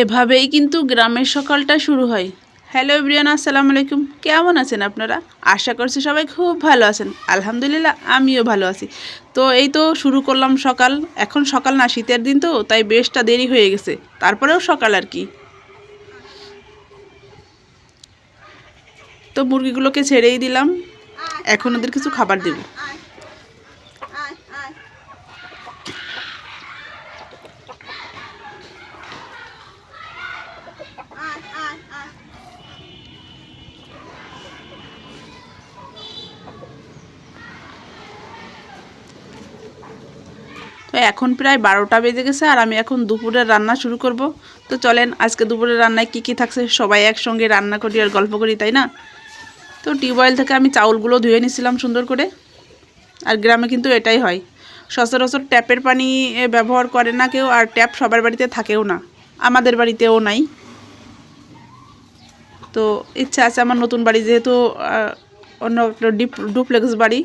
এভাবেই কিন্তু গ্রামের সকালটা শুরু হয়। হ্যালো এভরিয়ান আসসালামু আলাইকুম। কেমন আছেন আপনারা? আশা করছি সবাই খুব ভালো আছেন। আলহামদুলিল্লাহ, আমিও ভালো আছি। তো এই তো শুরু করলাম সকাল। এখন সকাল না, শীতের দিন তো, তাই বেশটা দেরি হয়ে গেছে। তারপরেও সকাল আর কি। তো মুরগিগুলোকে ছেড়েই দিলাম। এখন ওদের কিছু খাবার দেব। তো এখন প্রায় বারোটা বেজে গেছে আর আমি এখন দুপুরের রান্না শুরু করব। তো চলেন, আজকে দুপুরের রান্নায় কী কী থাকছে সবাই একসঙ্গে রান্না করি আর গল্প করি, তাই না? তো টিউবওয়েল থেকে আমি চাউলগুলো ধুয়ে নিছিলাম সুন্দর করে। আর গ্রামে কিন্তু এটাই হয়। সচরাচর ট্যাপের পানি ব্যবহার করে না কেউ আর ট্যাপ সবার বাড়িতে থাকেও না। আমাদের বাড়িতেও নাই। তো ইচ্ছা আছে আমার নতুন বাড়ি যেহেতু অন্য একটা ডিপ, ডুপ্লেক্স বাড়ি।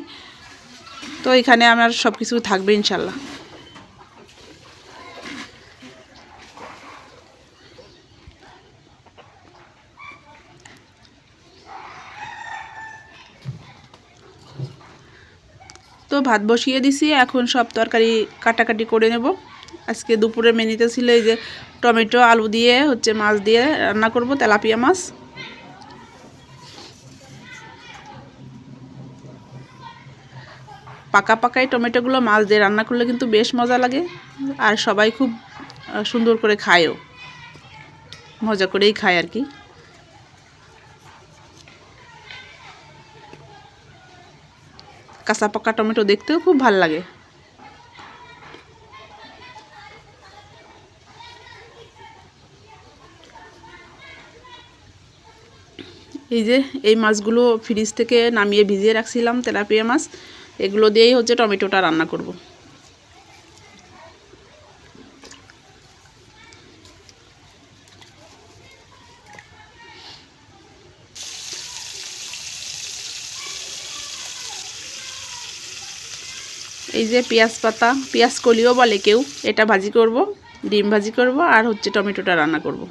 তো এখানে আমার সব কিছু থাকবে ইনশাল্লাহ। তো ভাত বসিয়ে দিছি, এখন সব তরকারি কাটাকাটি করে নেব। আজকে দুপুরে মেনুতে ছিল এই যে টমেটো, আলু দিয়ে, হচ্ছে মাছ দিয়ে রান্না করব, তেলাপিয়া মাছ। পাকা পাকাই টমেটোগুলো মাছ দিয়ে রান্না করলে কিন্তু বেশ মজা লাগে, আর সবাই খুব সুন্দর করে খায়ও। মজা করেই খায় আর কি। কাঁচা পাকা টমেটো দেখতেও খুব ভালো লাগে। এই যে, এই মাছগুলো ফ্রিজ থেকে নামিয়ে ভিজিয়ে রাখছিলাম তেলাপিয়া মাছ। এগুলো দিয়েই হচ্ছে টমেটোটা রান্না করব। এই যে পেঁয়াজ পাতা, পেঁয়াজ কলিও বলে কেউ। এটা ভাজি করব, ডিম ভাজি করব, আর হচ্ছে টমেটোটা রান্না করব।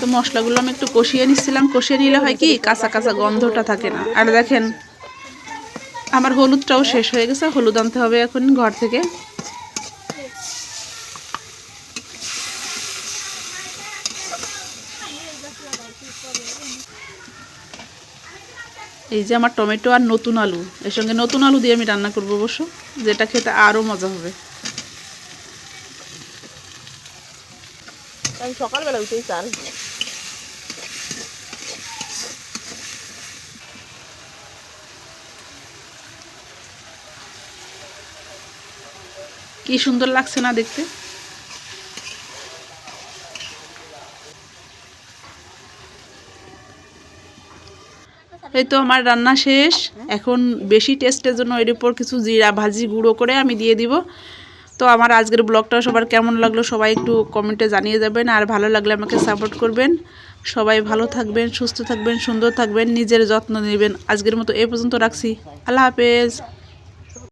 তো মশলাগুলো আমি একটু কষিয়ে নিচ্ছিলাম। কষিয়ে নিলে হয় কি, কাঁচা কাঁচা গন্ধটা থাকে না। আর দেখেন আমার হলুদটাও শেষ হয়ে গেছে, হলুদ আনতে হবে এখন ঘর থেকে। এই যে আমার টমেটো আর নতুন আলু, এর সঙ্গে নতুন আলু দিয়ে আমি রান্না করব অবশ্য, যেটা খেতে আরও মজা হবে। আমি সকালবেলা উঠেই চাল কি সুন্দর লাগছে না দেখতে? এই তো আমার রান্না শেষ। এখন বেশি টেস্টের জন্য এর উপর কিছু জিরা ভাজি গুঁড়ো করে আমি দিয়ে দিব। তো আমার আজকের ব্লগটা সবার কেমন লাগল সবাই একটু কমেন্টে জানিয়ে যাবেন। আর ভালো লাগলে আমাকে সাপোর্ট করবেন। সবাই ভালো থাকবেন, সুস্থ থাকবেন, সুন্দর থাকবেন, নিজের যত্ন নেবেন। আজকের মতো এ পর্যন্ত রাখছি। আল্লাহ হাফেজ।